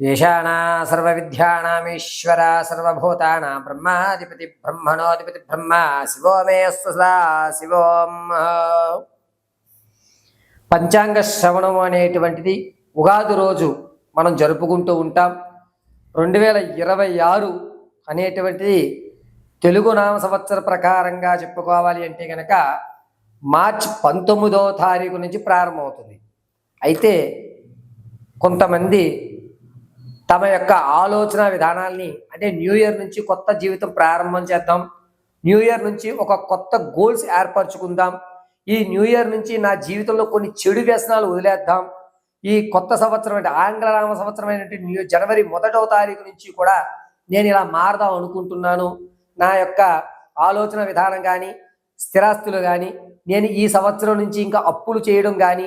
ఏషానా సర్వ సర్వవిద్యానామీశ్వర సర్వభూతానాం బ్రహ్మాధిపతి బ్రహ్మణోధిపతి బ్రహ్మ శివో మే శివోం పంచాంగ శ్రవణం అనేటువంటిది ఉగాది రోజు మనం జరుపుకుంటూ ఉంటాం. రెండు వేల ఇరవై ఆరు అనేటువంటిది తెలుగు నామ సంవత్సర ప్రకారంగా చెప్పుకోవాలి అంటే కనుక మార్చ్ పంతొమ్మిదో తారీఖు నుంచి ప్రారంభమవుతుంది. అయితే కొంతమంది తమ యొక్క ఆలోచన విధానాల్ని అంటే న్యూ ఇయర్ నుంచి కొత్త జీవితం ప్రారంభం చేద్దాం న్యూ ఇయర్ నుంచి ఒక కొత్త గోల్స్ ఏర్పరచుకుందాం ఈ న్యూ ఇయర్ నుంచి నా జీవితంలో కొన్ని చెడు వ్యసనాలు వదిలేద్దాం ఈ కొత్త సంవత్సరం అంటే ఆంగ్ల రామ సంవత్సరం అయినటువంటి న్యూ జనవరి మొదటవ తారీఖు నుంచి కూడా నేను ఇలా మారదాం అనుకుంటున్నాను. నా యొక్క ఆలోచన విధానం కానీ స్థిరాస్తులు కానీ నేను ఈ సంవత్సరం నుంచి ఇంకా అప్పులు చేయడం కానీ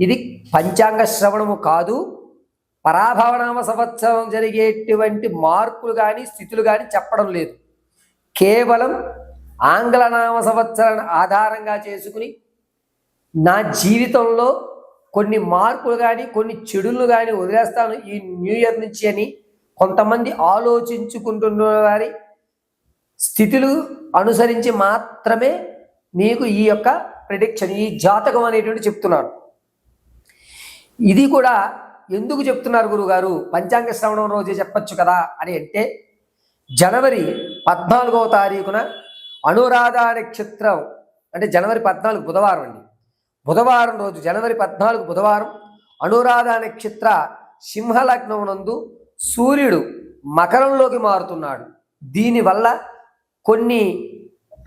ఇది పంచాంగ శ్రవణము కాదు. పరాభవనామ సంవత్సరం జరిగేటువంటి మార్పులు కానీ స్థితులు కానీ చెప్పడం లేదు. కేవలం ఆంగ్లనామ సంవత్సరాన్ని ఆధారంగా చేసుకుని నా జీవితంలో కొన్ని మార్పులు కానీ కొన్ని చెడులు కానీ వదిలేస్తాను ఈ న్యూ ఇయర్ నుంచి అని కొంతమంది ఆలోచించుకుంటున్న వారి స్థితులు అనుసరించి మాత్రమే మీకు ఈ యొక్క ప్రిడిక్షన్ ఈ జాతకం అనేటువంటి చెప్తున్నాను ఇది కూడా ఎందుకు చెప్తున్నారు గురుగారు? పంచాంగ శ్రవణం రోజే చెప్పొచ్చు కదా అని అంటే జనవరి పద్నాలుగవ తారీఖున అనురాధ నక్షత్రం అంటే జనవరి పద్నాలుగు బుధవారం అండి. బుధవారం రోజు జనవరి పద్నాలుగు బుధవారం అనురాధ నక్షత్ర సింహలగ్నం నందు సూర్యుడు మకరంలోకి మారుతున్నాడు. దీనివల్ల కొన్ని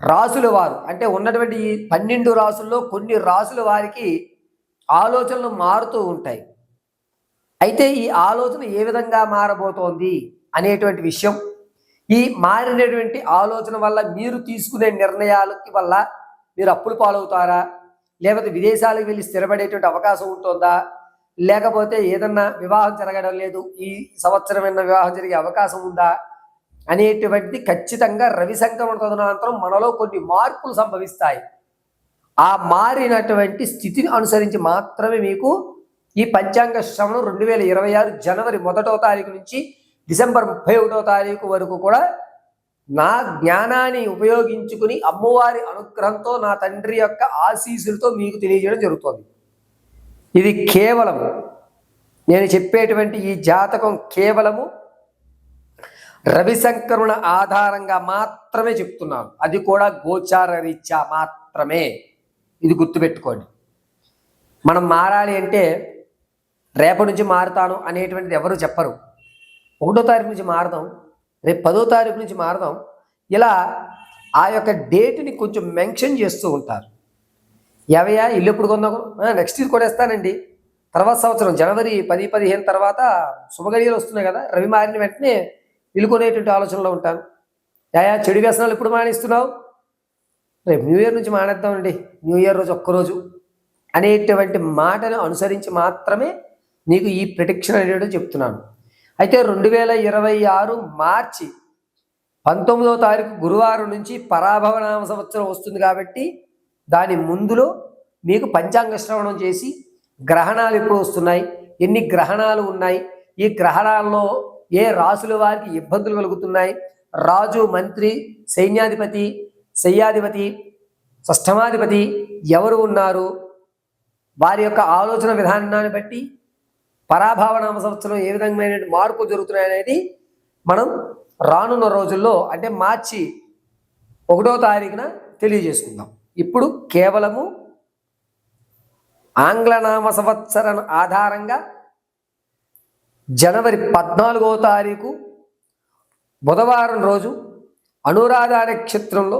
రాసుల వారు అంటే ఉన్నటువంటి ఈ పన్నెండు రాసుల్లో కొన్ని రాసుల వారికి ఆలోచనలు మారుతూ ఉంటాయి. అయితే ఈ ఆలోచన ఏ విధంగా మారబోతోంది అనేటువంటి విషయం ఈ మారినటువంటి ఆలోచన వల్ల మీరు తీసుకునే నిర్ణయాలకి వల్ల మీరు అప్పులు పాలవుతారా? లేకపోతే విదేశాలకు వెళ్ళి స్థిరపడేటువంటి అవకాశం ఉంటుందా? లేకపోతే ఏదన్నా వివాహం జరగడం లేదు ఈ సంవత్సరం వివాహం జరిగే అవకాశం ఉందా? అనేటువంటిది ఖచ్చితంగా రవి సంక్రమణ తదనంతరం మనలో కొన్ని మార్పులు సంభవిస్తాయి. ఆ మారినటువంటి స్థితిని అనుసరించి మాత్రమే మీకు ఈ పంచాంగ శ్రవణం రెండు వేల ఇరవై ఆరు జనవరి మొదటో తారీఖు నుంచి డిసెంబర్ ముప్పై ఒకటో తారీఖు వరకు కూడా నా జ్ఞానాన్ని ఉపయోగించుకుని అమ్మవారి అనుగ్రహంతో నా తండ్రి యొక్క ఆశీస్సులతో మీకు తెలియజేయడం జరుగుతుంది. ఇది కేవలం నేను చెప్పేటువంటి ఈ జాతకం కేవలము రవి ఆధారంగా మాత్రమే చెప్తున్నాను. అది కూడా గోచార రీత్యా మాత్రమే. ఇది గుర్తుపెట్టుకోండి. మనం మారాలి అంటే రేపటి నుంచి మారుతాను అనేటువంటిది ఎవరు చెప్పరు. ఒకటో తారీఖు నుంచి మారదాం రేపు పదో తారీఖు నుంచి మారదాం ఇలా ఆ యొక్క డేట్ని కొంచెం మెన్షన్ చేస్తూ ఉంటారు. ఎవయా ఇల్లు ఎప్పుడు కొందాం నెక్స్ట్ ఇయర్ కూడా ఇస్తానండి తర్వాత సంవత్సరం జనవరి పది పదిహేను తర్వాత శుభగడియలు వస్తున్నాయి కదా రవి మారిన వెంటనే ఇల్లు కొనేటువంటి ఆలోచనలో ఉంటాను. యా చెడు వ్యసనాలు ఎప్పుడు మానేస్తున్నావు? రేపు న్యూ ఇయర్ నుంచి మానేద్దామండి. న్యూ ఇయర్ రోజు ఒక్కరోజు అనేటువంటి మాటను అనుసరించి మాత్రమే నీకు ఈ ప్రిడిక్షన్ అనేటువంటి చెప్తున్నాను. అయితే రెండు వేల ఇరవై ఆరు మార్చి పంతొమ్మిదవ తారీఖు గురువారం నుంచి పరాభవనామ సంవత్సరం వస్తుంది కాబట్టి దాని ముందులో మీకు పంచాంగ శ్రవణం చేసి గ్రహణాలు ఎప్పుడు వస్తున్నాయి? ఎన్ని గ్రహణాలు ఉన్నాయి? ఈ గ్రహణాల్లో ఏ రాసుల వారికి ఇబ్బందులు కలుగుతున్నాయి? రాజు మంత్రి సైన్యాధిపతి శయ్యాధిపతి షష్టమాధిపతి ఎవరు ఉన్నారు? వారి యొక్క ఆలోచన విధానాన్ని బట్టి పరాభావనామ సంవత్సరం ఏ విధమైన మార్పు జరుగుతున్నాయి అనేది మనం రానున్న రోజుల్లో అంటే మార్చి ఒకటో తారీఖున తెలియజేసుకుందాం. ఇప్పుడు కేవలము ఆంగ్లనామ సంవత్సర ఆధారంగా జనవరి పద్నాలుగో తారీఖు బుధవారం రోజు అనురాధ నక్షత్రంలో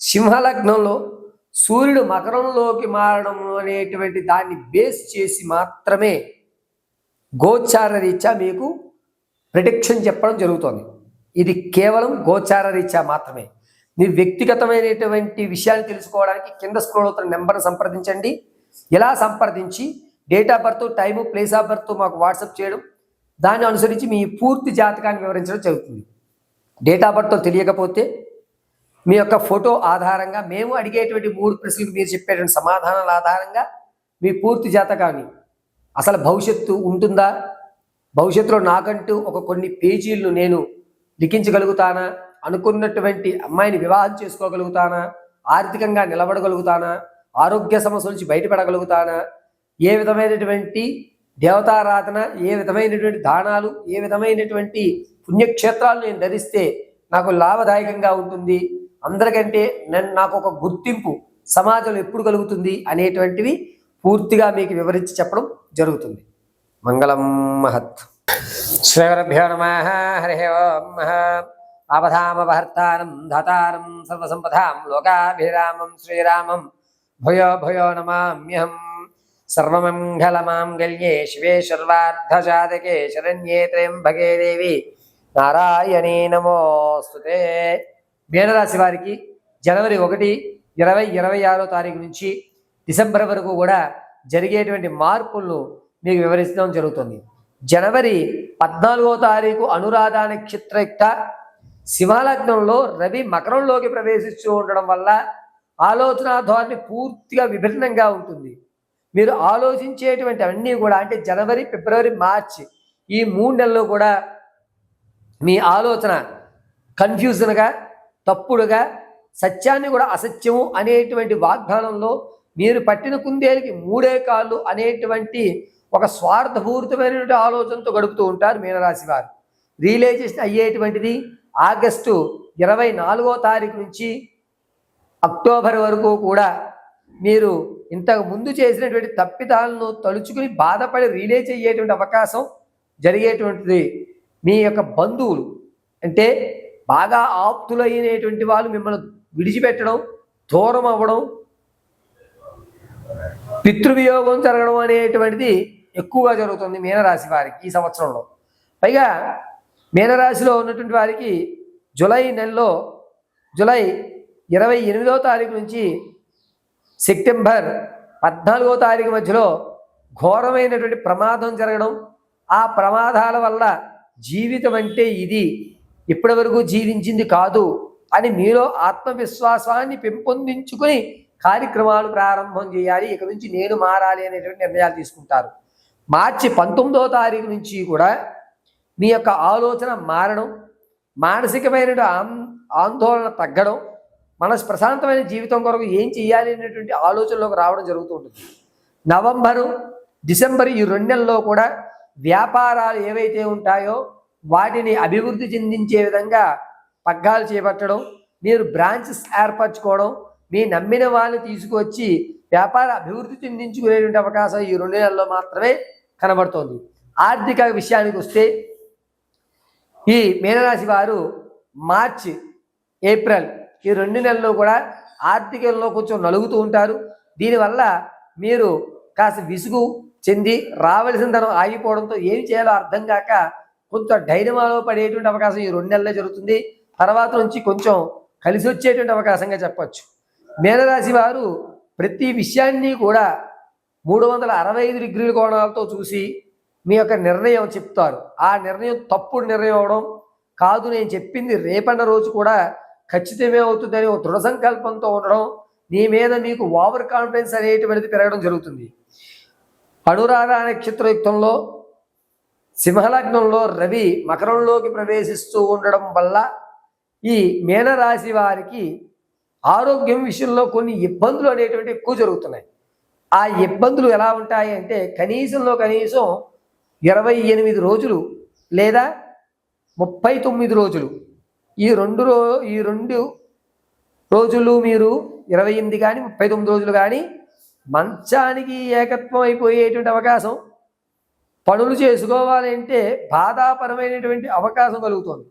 సింహలగ్నంలో సూర్యుడు మకరంలోకి మారడం అనేటువంటి దాన్ని బేస్ చేసి మాత్రమే గోచార రీత్యా మీకు ప్రిడిక్షన్ చెప్పడం జరుగుతుంది. ఇది కేవలం గోచార రీత్యా మాత్రమే. మీ వ్యక్తిగతమైనటువంటి విషయాలు తెలుసుకోవడానికి కింద స్క్రోల్ అవుతున్న నెంబర్ను సంప్రదించండి. ఇలా సంప్రదించి? Date of birth time place of birth మాకు వాట్సాప్ చేయడం. దాన్ని అనుసరించి మీ పూర్తి జాతకాన్ని వివరించడం జరుగుతుంది. డేట్ ఆఫ్ బర్త్ తెలియకపోతే మీ యొక్క ఫోటో ఆధారంగా మేము అడిగేటువంటి మూడు ప్రశ్నలకు మీరు చెప్పేటువంటి సమాధానాల ఆధారంగా మీ పూర్తి జాతకాన్ని. అసలు భవిష్యత్తు ఉంటుందా? భవిష్యత్తులో నాకంటూ ఒక కొన్ని పేజీలను నేను లిఖించగలుగుతానా? అనుకున్నటువంటి అమ్మాయిని వివాహం చేసుకోగలుగుతానా? ఆర్థికంగా నిలబడగలుగుతానా? ఆరోగ్య సమస్యల నుంచి బయటపడగలుగుతానా? ఏ విధమైనటువంటి దేవతారాధన ఏ విధమైనటువంటి దానాలు ఏ విధమైనటువంటి పుణ్యక్షేత్రాలు నేను ధరిస్తే నాకు లాభదాయకంగా ఉంటుంది? అందరికంటే నన్ను నాకు ఒక గుర్తింపు సమాజంలో ఎప్పుడు కలుగుతుంది అనేటువంటివి పూర్తిగా మీకు వివరించి చెప్పడం జరుగుతుంది. మంగళం మహత్. శ్రీవరభ్యో నమ హరి ఓం ఆపధామపహర్తారం ధాతారం సర్వసంపదాం లోకాభిరామం శ్రీరామం. భయో భయో నమామ్యహం. సర్వమంగళమాంగళ్యే శివే సర్వార్థసాధకే శరణ్యే త్రయంబకే దేవి. నారాయణీ నమోస్తుతే. మీనరాశి వారికి జనవరి ఒకటి ఇరవై ఇరవై ఆరో తారీఖు నుంచి డిసెంబర్ వరకు కూడా జరిగేటువంటి మార్పులను మీకు వివరించడం జరుగుతుంది. జనవరి పద్నాలుగో తారీఖు అనురాధ నక్షత్రయుక్త సింహలగ్నంలో రవి మకరంలోకి ప్రవేశిస్తూ ఉండడం వల్ల ఆలోచన ధోరణి పూర్తిగా విభిన్నంగా ఉంటుంది. మీరు ఆలోచించేటువంటి అన్నీ కూడా అంటే జనవరి ఫిబ్రవరి మార్చి ఈ మూడు నెలలు కూడా మీ ఆలోచన కన్ఫ్యూజన్గా తప్పుడుగా సత్యాన్ని కూడా అసత్యము అనేటువంటి వాగ్దానంలో మీరు పట్టిన కుందేలికి మూడే కాళ్ళు అనేటువంటి ఒక స్వార్థపూరితమైనటువంటి ఆలోచనతో గడుపుతూ ఉంటారు మీనరాశి వారు. రియలైజేషన్ అయ్యేటువంటిది ఆగస్టు ఇరవై నాలుగో తారీఖు నుంచి అక్టోబర్ వరకు కూడా మీరు ఇంతకు ముందు చేసినటువంటి తప్పిదాలను తలుచుకుని బాధపడి రిలీజ్ అయ్యేటువంటి అవకాశం జరిగేటువంటిది మీ యొక్క బంధువులు. అంటే బాగా ఆప్తులైనటువంటి వాళ్ళు మిమ్మల్ని విడిచిపెట్టడం దూరం అవ్వడం పితృవియోగం జరగడం అనేటువంటిది ఎక్కువగా జరుగుతుంది మీనరాశి వారికి ఈ సంవత్సరంలో. పైగా మీనరాశిలో ఉన్నటువంటి వారికి జూలై నెలలో జులై ఇరవై ఎనిమిదో తారీఖు నుంచి సెప్టెంబర్ పద్నాలుగో తారీఖు మధ్యలో ఘోరమైనటువంటి ప్రమాదం జరగడం ఆ ప్రమాదాల వల్ల జీవితం అంటే ఇది. ఇప్పటి వరకు జీవించింది కాదు అని మీలో ఆత్మవిశ్వాసాన్ని పెంపొందించుకుని కార్యక్రమాలు ప్రారంభం చేయాలి. ఇక నుంచి నేను మారాలి అనేటువంటి నిర్ణయాలు తీసుకుంటారు. మార్చి పంతొమ్మిదో తారీఖు నుంచి కూడా మీ యొక్క ఆలోచన మారడం మానసికమైన ఆందోళన తగ్గడం మనసు ప్రశాంతమైన జీవితం కొరకు ఏం చేయాలి అనేటువంటి ఆలోచనలోకి రావడం జరుగుతూ ఉంటుంది. నవంబరు డిసెంబర్ ఈ రెండు నెలల్లో కూడా వ్యాపారాలు ఏవైతే ఉంటాయో వాటిని అభివృద్ధి చెందించే విధంగా పగ్గాలు చేపట్టడం మీరు బ్రాంచెస్ ఏర్పరచుకోవడం మీ నమ్మిన వాళ్ళని తీసుకువచ్చి వ్యాపార అభివృద్ధి చెందించుకునేటువంటి అవకాశం ఈ రెండు నెలల్లో మాత్రమే కనబడుతోంది. ఆర్థిక విషయానికి వస్తే ఈ మీనరాశి వారు మార్చి ఏప్రిల్ ఈ రెండు నెలల్లో కూడా ఆర్థికంలో కొంచెం నలుగుతూ ఉంటారు. దీనివల్ల మీరు కాస్త విసుగు చెంది రావలసిన ధనం ఆగిపోవడంతో ఏం చేయాలో అర్థం కాక కొంత డైనమాలో పడేటువంటి అవకాశం ఈ రెండు నెలల్లో జరుగుతుంది. తర్వాత నుంచి కొంచెం కలిసి వచ్చేటువంటి అవకాశంగా చెప్పచ్చు. మీనరాశి వారు ప్రతి విషయాన్ని కూడా మూడు వందల అరవై ఐదు డిగ్రీల కోణాలతో చూసి మీ యొక్క నిర్ణయం చెప్తారు. ఆ నిర్ణయం తప్పుడు నిర్ణయం అవడం కాదు. నేను చెప్పింది రేపన్న రోజు కూడా ఖచ్చితమే అవుతుందని ఒక దృఢ సంకల్పంతో ఉండడం నీ మీద మీకు ఓవర్ కాన్ఫిడెన్స్ అనేటువంటిది పెరగడం జరుగుతుంది. అనురాధ నక్షత్రయుక్తంలో సింహలగ్నంలో రవి మకరంలోకి ప్రవేశిస్తూ ఉండడం వల్ల ఈ మీనరాశి వారికి ఆరోగ్యం విషయంలో కొన్ని ఇబ్బందులు అనేటువంటి ఎక్కువ జరుగుతున్నాయి. ఆ ఇబ్బందులు ఎలా ఉంటాయి అంటే కనీసంలో కనీసం ఇరవై ఎనిమిది రోజులు లేదా ముప్పై తొమ్మిది రోజులు. ఈ రెండు రో ఈ రెండు రోజులు మీరు ఇరవై ఎనిమిది కానీ ముప్పై తొమ్మిది రోజులు కానీ మంచానికి ఏకత్వం అయిపోయేటువంటి అవకాశం పనులు చేసుకోవాలంటే బాధాపరమైనటువంటి అవకాశం కలుగుతుంది.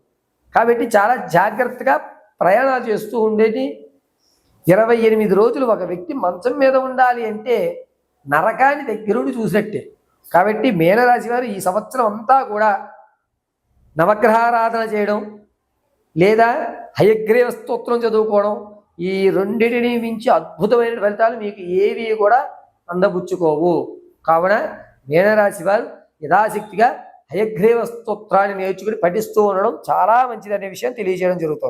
కాబట్టి చాలా జాగ్రత్తగా ప్రయాణాలు చేస్తూ ఉండేది. ఇరవై ఎనిమిది రోజులు ఒక వ్యక్తి మంచం మీద ఉండాలి అంటే నరకాన్ని దగ్గరుండి చూసినట్టే. కాబట్టి మీనరాశి వారు ఈ సంవత్సరం అంతా కూడా నవగ్రహారాధన చేయడం లేదా హయగ్రీవ స్తోత్రం చదువుకోవడం ఈ రెండింటిని మించి అద్భుతమైన ఫలితాలు మీకు ఏవి కూడా అందబుచ్చుకోవు. కావున మీనరాశి వారు యథాశక్తిగా హయగ్రీవ స్తోత్రాన్ని నేర్చుకుని పఠిస్తూ ఉండడం చాలా మంచిదనే విషయం తెలియజేయడం జరుగుతుంది.